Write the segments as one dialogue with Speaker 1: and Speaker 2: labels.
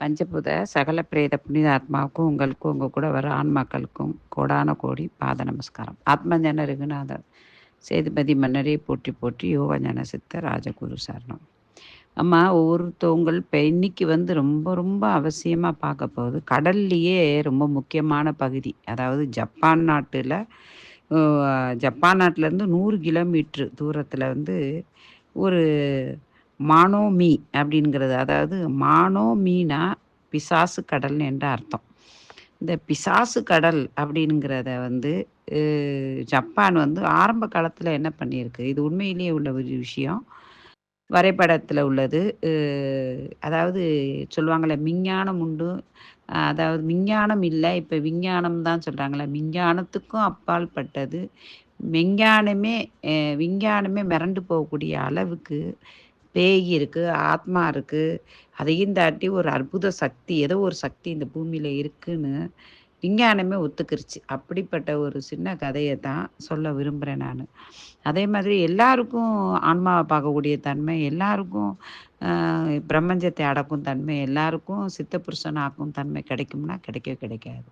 Speaker 1: பஞ்சபூத சகல பிரேத புனித ஆத்மாவுக்கும் உங்களுக்கும் உங்கள் கூட வர ஆன்மாக்களுக்கும் கோடான கோடி பாத நமஸ்காரம். ஆத்மஞான ரகுநாதர் சேதுபதி மன்னரே போற்றி போற்றி யோகஞான சித்த ராஜகுரு சரணம். அம்மா ஒவ்வொருத்தவங்கள் இப்போ இன்னைக்கு வந்து ரொம்ப ரொம்ப அவசியமாக பார்க்க போகுது. கடல்லையே ரொம்ப முக்கியமான பகுதி. அதாவது ஜப்பான் நாட்டில் ஜப்பான் நாட்டிலேருந்து நூறு கிலோமீட்ரு தூரத்தில் வந்து ஒரு மானோ மீ அப்படிங்கிறது அதாவது மானோ மீனா பிசாசு கடல் என்ற அர்த்தம். இந்த பிசாசு கடல் அப்படிங்கிறத வந்து ஜப்பான் வந்து ஆரம்ப காலத்தில் என்ன பண்ணியிருக்கு? இது உண்மையிலேயே உள்ள ஒரு விஷயம். வரைபடத்தில் உள்ளது. அதாவது சொல்லுவாங்களே விஞ்ஞானம் உண்டு. அதாவது விஞ்ஞானம் இல்லை இப்போ விஞ்ஞானம் தான் சொல்கிறாங்களே விஞ்ஞானத்துக்கும் அப்பால் பட்டது. விஞ்ஞானமே விஞ்ஞானமே மிரண்டு போகக்கூடிய அளவுக்கு பேய் இருக்குது ஆத்மா இருக்குது அதையும் தாட்டி ஒரு அற்புத சக்தி ஏதோ ஒரு சக்தி இந்த பூமியில் இருக்குன்னு விஞ்ஞானமே ஒத்துக்கிருச்சு. அப்படிப்பட்ட ஒரு சின்ன கதையை தான் சொல்ல விரும்புகிறேன் நான். அதே மாதிரி எல்லாருக்கும் ஆன்மாவை பார்க்கக்கூடிய தன்மை எல்லாருக்கும் பிரம்மஞ்சத்தை அடக்கும் தன்மை எல்லாருக்கும் சித்த புருஷன் ஆக்கும் தன்மை கிடைக்கும்னா கிடைக்கவே கிடைக்காது.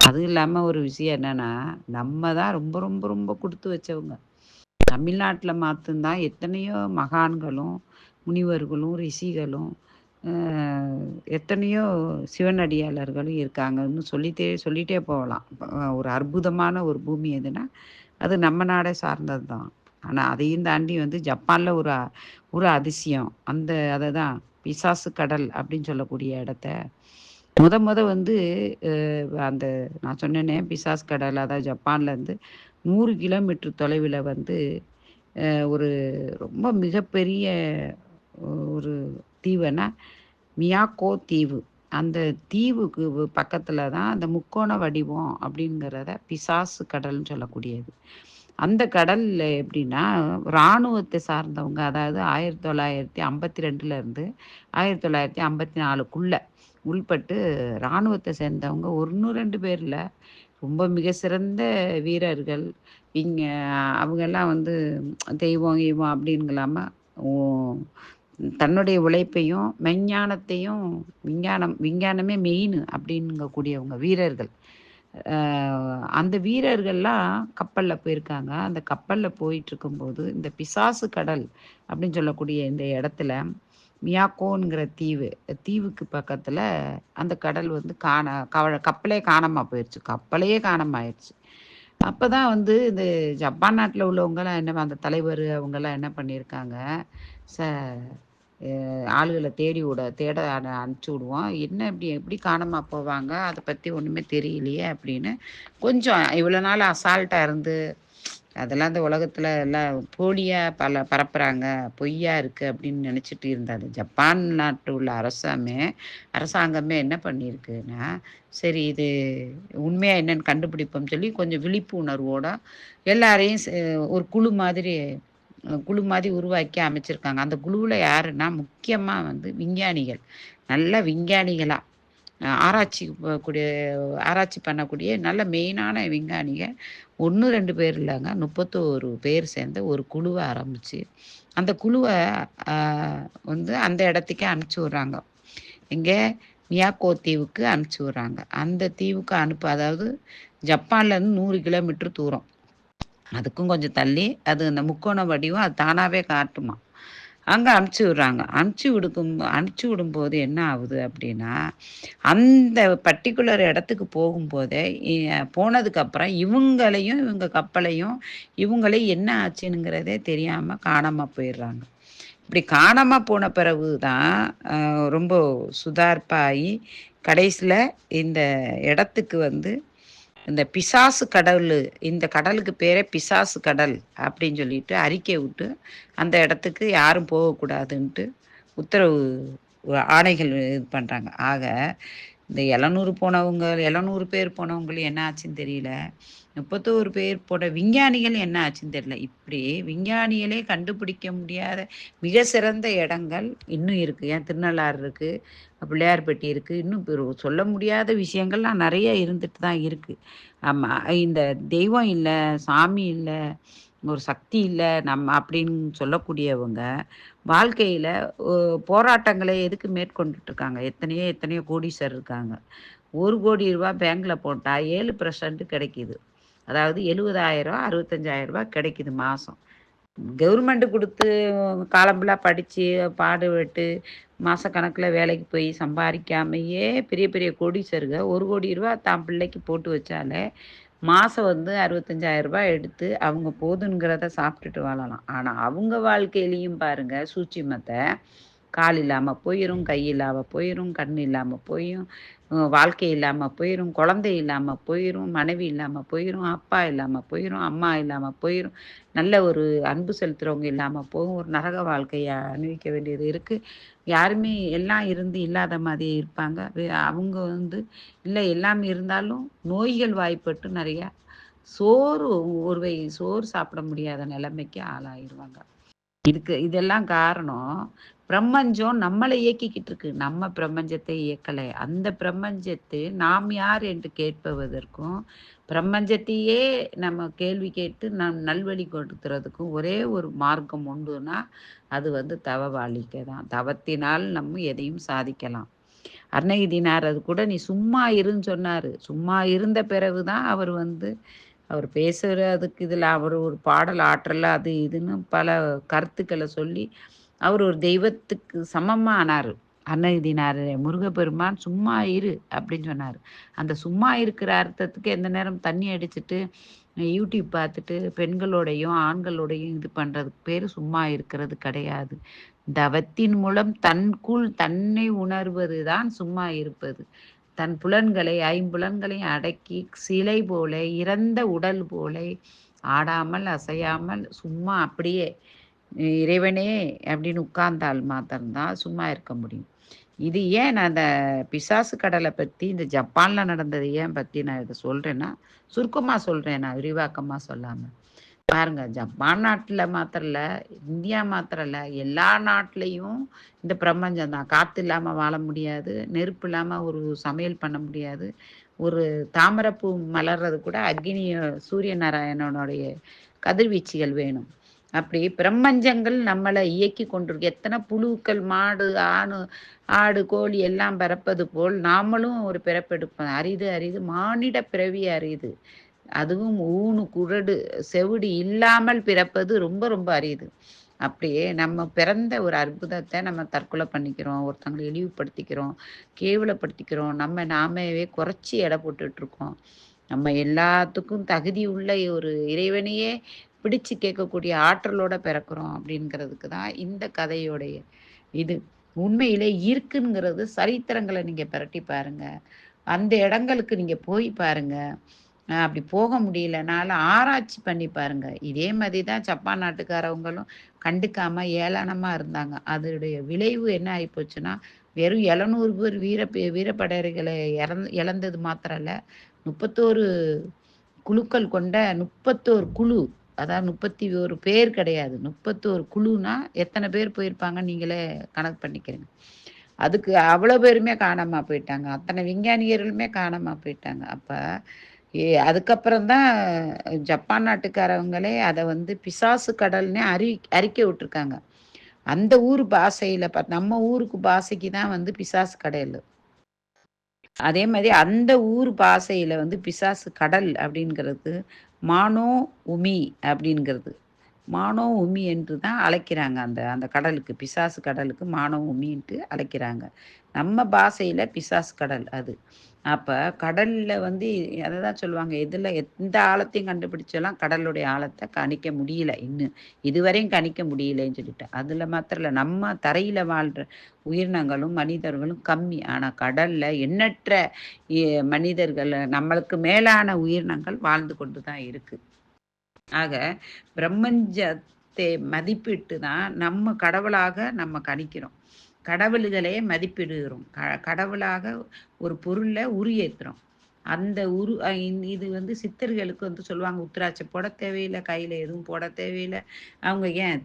Speaker 1: அதுவும் இல்லாமல் ஒரு விஷயம் என்னென்னா நம்ம தான் ரொம்ப ரொம்ப ரொம்ப கொடுத்து வச்சவங்க. தமிழ்நாட்டில் மாத்தந்தான் எத்தனையோ மகான்களும் முனிவர்களும் ரிஷிகளும் எத்தனையோ சிவனடியாளர்களும் இருக்காங்கன்னு சொல்லிட்டே சொல்லிட்டே போகலாம். ஒரு அற்புதமான ஒரு பூமி எதுனா அது நம்ம நாடே சார்ந்தது தான். ஆனால் அதையும் தாண்டி வந்து ஜப்பானில் ஒரு ஒரு அதிசயம். அந்த அதை தான் பிசாசு கடல் அப்படின்னு சொல்லக்கூடிய இடத்த. முத முத வந்து அந்த நான் சொன்னேனே பிசாஸ் கடல் அதாவது ஜப்பான்லேருந்து நூறு கிலோமீட்டர் தொலைவில் வந்து ஒரு ரொம்ப மிகப்பெரிய ஒரு தீவுனா மியாக்கோ தீவு. அந்த தீவுக்கு பக்கத்தில் தான் அந்த முக்கோண வடிவம் அப்படிங்கிறத பிசாசு கடல்னு சொல்லக்கூடியது. அந்த கடலில் எப்படின்னா இராணுவத்தை சார்ந்தவங்க அதாவது ஆயிரத்தி தொள்ளாயிரத்தி ஐம்பத்தி ரெண்டுலேருந்து ஆயிரத்தி தொள்ளாயிரத்தி ஐம்பத்தி நாலுக்குள்ளே உள்பட்டு இராணுவத்தை சேர்ந்தவங்க ஒன்று ரெண்டு பேரில். ரொம்ப மிக சிறந்த வீரர்கள். இங்கே அவங்கெல்லாம் வந்து தெய்வம் ஈவம் அப்படின்களாம தன்னுடைய உழைப்பையும் மெஞ்ஞானத்தையும் விஞ்ஞானம் விஞ்ஞானமே மெயின் அப்படிங்கக்கூடியவங்க வீரர்கள். அந்த வீரர்கள்லாம் கப்பலில் போயிருக்காங்க. அந்த கப்பலில் போயிட்டு இருக்கும்போது இந்த பிசாசு கடல் அப்படின்னு சொல்லக்கூடிய இந்த இடத்துல மியாக்கோங்கிற தீவு தீவுக்கு பக்கத்தில் அந்த கடல் வந்து காண கவ கப்பலே காணாமல் போயிடுச்சு கப்பலையே காணாமல் ஆயிடுச்சு அப்போ தான் வந்து இந்த ஜப்பான் நாட்டில் உள்ளவங்களாம் என்ன அந்த தலைவர் அவங்கெல்லாம் என்ன பண்ணியிருக்காங்க? ச ஆளுகளை தேடி விட தேட அனுப்பிச்சி விடுவோம். என்ன இப்படி எப்படி காணாமல் போவாங்க? அதை பற்றி ஒன்றுமே தெரியலையே அப்படின்னு கொஞ்சம் இவ்வளோ நாள் அசால்ட்டாக இருந்து அதெல்லாம் இந்த உலகத்தில் எல்லாம் போலியாக பல பரப்புகிறாங்க பொய்யா இருக்குது அப்படின்னு நினச்சிட்டு இருந்தாரு ஜப்பான் நாட்டு உள்ள அரசாமே அரசாங்கமே என்ன பண்ணியிருக்குன்னா சரி இது உண்மையாக என்னென்னு கண்டுபிடிப்போம் சொல்லி கொஞ்சம் விழிப்புணர்வோட எல்லாரையும் ஒரு குழு மாதிரி குழு மாதிரி உருவாக்கி அமைச்சிருக்காங்க. அந்த குழுவில் யாருன்னா முக்கியமாக வந்து விஞ்ஞானிகள். நல்ல விஞ்ஞானிகளாக ஆராய்ச்சி கூடிய ஆராய்ச்சி பண்ணக்கூடிய நல்ல மெயினான விஞ்ஞானிகள். ஒன்று ரெண்டு பேர் இல்லைங்க. முப்பத்தோரு பேர் சேர்ந்து ஒரு குழுவை ஆரம்பித்து அந்த குழுவை வந்து அந்த இடத்துக்கே அனுப்பிச்சி விட்றாங்க. இங்கே மியாக்கோ தீவுக்கு அனுப்பிச்சி விட்றாங்க. அந்த தீவுக்கு அனுப்ப அதாவது ஜப்பான்லேருந்து நூறு கிலோமீட்டர் தூரம். அதுக்கும் கொஞ்சம் தள்ளி அது அந்த முக்கோண வடிவம் அது தானாகவே காட்டுமா. அங்கே அனுப்பிச்சி விட்றாங்க. அனுப்பிச்சி விடுக்கும் அனுப்பிச்சி விடும்போது என்ன ஆகுது அப்படின்னா அந்த பர்டிகுலர் இடத்துக்கு போகும்போதே போனதுக்கப்புறம் இவங்களையும் இவங்க கப்பலையும் இவங்களே என்ன ஆச்சுங்கிறதே தெரியாமல் காணாமல் போயிடுறாங்க. இப்படி காணாமல் போன பிறகு தான் ரொம்ப சுதார்ப்பாகி கடைசியில் இந்த இடத்துக்கு வந்து இந்த பிசாசு கடல் இந்த கடலுக்கு பேரே பிசாசு கடல் அப்படின்னு சொல்லிட்டு அறிக்கை விட்டு அந்த இடத்துக்கு யாரும் போகக்கூடாதுன்ட்டு உத்தரவு ஆணைகள் இது பண்ணுறாங்க ஆக இந்த இளநூறு போனவங்க இளநூறு பேர் போனவங்களும் என்ன ஆச்சுன்னு தெரியல. முப்பத்தோரு பேர் போட விஞ்ஞானிகள் என்ன ஆச்சுன்னு தெரியல. இப்படி விஞ்ஞானிகளே கண்டுபிடிக்க முடியாத மிக சிறந்த இடங்கள் இன்னும் இருக்குது ஏன் திருநள்ளாறு இருக்குது பிள்ளையார்பட்டி இருக்குது இன்னும் சொல்ல முடியாத விஷயங்கள்லாம் நிறைய இருந்துட்டு தான் இருக்குது ஆமாம் இந்த தெய்வம் இல்லை சாமி இல்லை ஒரு சக்தி இல்லை நம்ம அப்படின்னு சொல்லக்கூடியவங்க வாழ்க்கையில் போராட்டங்களை எதுக்கு மேற்கொண்டுட்டு இருக்காங்க எத்தனையோ எத்தனையோ கோடீஸ்வரர் இருக்காங்க. ஒரு கோடி ரூபா பேங்க்கில் போட்டால் ஏழு பர்சன்ட் கிடைக்கிது. அதாவது எழுபதாயிரம் அறுபத்தஞ்சாயிரம் ரூபா கிடைக்கிது மாதம் கவர்மெண்ட்டு கொடுத்து காலம்புலாக படித்து பாடுபட்டு மாதக்கணக்கில் வேலைக்கு போய் சம்பாதிக்காமையே பெரிய பெரிய கோடீஸ்வருங்க ஒரு கோடி ரூபா தான் பிள்ளைக்கு போட்டு வச்சாலே மாதம் வந்து அறுபத்தஞ்சாயிரம் ரூபாய் எடுத்து அவங்க போதுங்கிறத சாப்பிட்டுட்டு வாழலாம். ஆனால் அவங்க வாழ்க்கையிலையும் பாருங்கள் சூட்சிமத்தை கால் இல்லாமல் போயிடும் கை இல்லாமல் போயிடும் கண் இல்லாமல் போயும் வாழ்க்கை இல்லாமல் போயிடும் குழந்தை இல்லாமல் போயிடும் மனைவி இல்லாமல் போயிடும் அப்பா இல்லாமல் போயிடும் அம்மா இல்லாமல் போயிடும் நல்ல ஒரு அன்பு செலுத்துகிறவங்க இல்லாமல் போகும். ஒரு நரக வாழ்க்கையை அனுபவிக்க வேண்டியது இருக்குது யாருமே எல்லாம் இருந்து இல்லாத மாதிரி இருப்பாங்க. அவங்க வந்து இல்லை எல்லாமே இருந்தாலும் நோய்கள் வாய்ப்பட்டு நிறையா சோறு ஒருவை சோறு சாப்பிட முடியாத நிலைமைக்கு ஆளாகிடுவாங்க இதுக்கு இதெல்லாம் காரணம் பிரபஞ்சம் நம்மளை இயக்கிக்கிட்டு இருக்கு. நம்ம பிரபஞ்சத்தை இயக்கலை. அந்த பிரபஞ்சத்தை நாம் யார் என்று கேட்பதற்கும் பிரபஞ்சத்தையே நம்ம கேள்வி கேட்டு நம் நல்வழி கொடுத்துறதுக்கும் ஒரே ஒரு மார்க்கம் உண்டுனா அது வந்து தவ வாழ்க்கை தான். தவத்தினால் நம்ம எதையும் சாதிக்கலாம். அருணகிரினார் அது கூட நீ சும்மா இருன்னு சொன்னார். சும்மா இருந்த பிறகு தான் அவர் வந்து அவர் பேசுகிற அதுக்கு இதில் அவர் ஒரு பாடல் ஆற்றல அது இதுன்னு பல கருத்துக்களை சொல்லி அவர் ஒரு தெய்வத்துக்கு சமமாக ஆனார். அன்னதினார் முருகப்பெருமான் சும்மா இரு அப்படின்னு சொன்னார். அந்த சும்மா இருக்கிற அர்த்தத்துக்கு எந்த நேரம் தண்ணி அடிச்சுட்டு யூடியூப் பார்த்துட்டு பெண்களோடையும் ஆண்களோடையும் இது பண்ணுறதுக்கு பேர் சும்மா இருக்கிறது கிடையாது. தவத்தின் மூலம் தன்குள் தன்னை உணர்வது தான் சும்மா இருப்பது. தன் புலன்களை ஐம்புலன்களையும் அடக்கி சிலை போல இறந்த உடல் போல ஆடாமல் அசையாமல் சும்மா அப்படியே இறைவனே அப்படின்னு உட்கார்ந்தால் மாத்திரம்தான் சும்மா இருக்க முடியும். இது ஏன் நான் அந்த பிசாசு கடலை பற்றி இந்த ஜப்பானில் நடந்தது ஏன் பற்றி நான் இதை சொல்கிறேன்னா சுருக்கமாக சொல்கிறேன் நான் விரிவாக்கமாக சொல்லாமல் பாருங்க ஜப்பான் நாட்டில் மாத்திரம் இல்லை இந்தியா மாத்திரம் இல்லை எல்லா நாட்டிலையும் இந்த பிரபஞ்சம் தான். காற்று இல்லாமல் வாழ முடியாது நெருப்பு இல்லாமல் ஒரு சமையல் பண்ண முடியாது. ஒரு தாமரப்பூ மலர்றது கூட அக்னி சூரிய நாராயணனுடைய கதிர்வீச்சுகள் வேணும். அப்படி பிரம்மஞ்சங்கள் நம்மளை இயக்கி கொண்டிருக்கு. எத்தனை புழுக்கள் மாடு ஆணு ஆடு கோழி எல்லாம் பிறப்பது போல் நாமளும் ஒரு பிறப்பெடுப்போம். அரிது அரிது மானிட பிறவி அரிது. அதுவும் ஊனு குரடு செவிடு இல்லாமல் பிறப்பது ரொம்ப ரொம்ப அரியுது அப்படியே நம்ம பிறந்த ஒரு அற்புதத்தை நம்ம தற்கொலை பண்ணிக்கிறோம் ஒருத்தங்களை இழிவுபடுத்திக்கிறோம் கேவலப்படுத்திக்கிறோம் நம்ம நாமவே குறைச்சி எடை போட்டுட்டு இருக்கோம் நம்ம எல்லாத்துக்கும் தகுதி உள்ள ஒரு இறைவனையே பிடிச்சு கேட்கக்கூடிய ஆற்றலோட பிறக்கிறோம் அப்படிங்கிறதுக்கு தான் இந்த கதையோடைய இது. உண்மையிலே இருக்குங்கிறது சரித்திரங்களை நீங்க பிரட்டி பாருங்க. அந்த இடங்களுக்கு நீங்க போய் பாருங்க. அப்படி போக முடியலனால ஆராய்ச்சி பண்ணி பாருங்க. இதே மாதிரி தான் ஜப்பான் நாட்டுக்காரவங்களும் கண்டுக்காம ஏளனமா இருந்தாங்க. அதோடைய விளைவு என்ன ஆகிப்போச்சுன்னா வெறும் எழுநூறு பேர் வீர வீரப்படையர்களை இறந்து இழந்தது மாத்திரம் இல்லை முப்பத்தோரு குழுக்கள் கொண்ட முப்பத்தோரு குழு அதாவது முப்பத்தி ஒரு பேர் கிடையாது முப்பத்தோரு குழுனா எத்தனை பேர் போயிருப்பாங்க நீங்களே கணக்கு பண்ணிக்கிறீங்க. அதுக்கு அவ்வளோ பேருமே காணாமல் போயிட்டாங்க. அத்தனை விஞ்ஞானியர்களுமே காணாமல் போயிட்டாங்க. அப்போ அதுக்கப்புறம் தான் ஜப்பான் நாட்டுக்காரவங்களே அதை வந்து பிசாசு கடல்னே அறி அறிக்கை விட்டுருக்காங்க. அந்த ஊர் பாஷையில் நம்ம ஊருக்கு பாஷைக்கு தான் வந்து பிசாசு கடல் அதே மாதிரி அந்த ஊர் பாஷையில் வந்து பிசாசு கடல் அப்படிங்கிறது மானோ உமி அப்படிங்கிறது. மானோ உமி என்று தான் அழைக்கிறாங்க அந்த அந்த கடலுக்கு பிசாசு கடலுக்கு மானோ உமின்ட்டு அழைக்கிறாங்க. நம்ம பாஷையில் பிசாசு கடல் அது. அப்போ கடலில் வந்து அதை தான் சொல்லுவாங்க. எதில் எந்த ஆழத்தையும் கண்டுபிடிச்செல்லாம் கடலுடைய ஆழத்தை கணிக்க முடியல இன்னும் இதுவரையும் கணிக்க முடியலன்னு சொல்லிட்டு. அதில் மாத்திரம் இல்லை. நம்ம தரையில் வாழ்கிற உயிரினங்களும் மனிதர்களும் கம்மி. ஆனால் கடலில் எண்ணற்ற மனிதர்கள் நம்மளுக்கு மேலான உயிரினங்கள் வாழ்ந்து கொண்டு தான் இருக்குது ஆக பிரம்மஞ்சத்தை மதிப்பிட்டு தான் நம்ம கடவுளாக நம்ம கணிக்கிறோம். கடவுள்களே மதிப்பிடுகிறோம். க கடவுளாக ஒரு பொருளை உரியேற்றுறோம் அந்த உரு இது வந்து சித்தர்களுக்கு வந்து சொல்லுவாங்க உத்திராட்சை போட தேவையில்லை கையில் எதுவும் போட தேவையில்லை. அவங்க ஏன்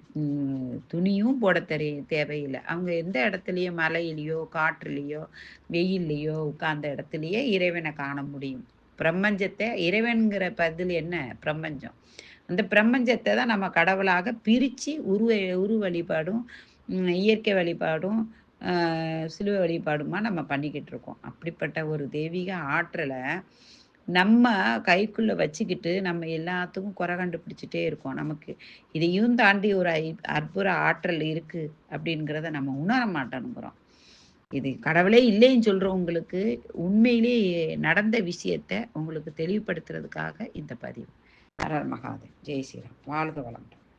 Speaker 1: துணியும் போட தெரிய தேவையில்லை. அவங்க எந்த இடத்துலையோ மலையிலையோ காற்றுலேயோ வெயில்லையோ உட்கார்ந்த இடத்துலையே இறைவனை காண முடியும். பிரபஞ்சத்தை இறைவன்கிற பதில் என்ன? பிரபஞ்சம். அந்த பிரபஞ்சத்தை தான் நம்ம கடவுளாக பிரித்து உருவ உரு வழிபாடும் இயற்கை வழிபாடும் சிலுவை வழிபாடுமா நம்ம பண்ணிக்கிட்டு இருக்கோம். அப்படிப்பட்ட ஒரு தெய்வீக ஆற்றலை நம்ம கைக்குள்ளே வச்சுக்கிட்டு நம்ம எல்லாத்துக்கும் குறை கண்டுபிடிச்சிட்டே இருக்கோம். நமக்கு இதையும் தாண்டி ஒரு அற்புத ஆற்றல் இருக்குது அப்படிங்கிறத நம்ம உணர மாட்டோங்கிறோம் இது கடவுளே இல்லைன்னு சொல்கிறவங்களுக்கு உண்மையிலே நடந்த விஷயத்த உங்களுக்கு தெளிவுபடுத்துறதுக்காக இந்த பதிவு. ஹரர் மகாதேவ். ஜெய் ஸ்ரீராம். வாழ்க வளம்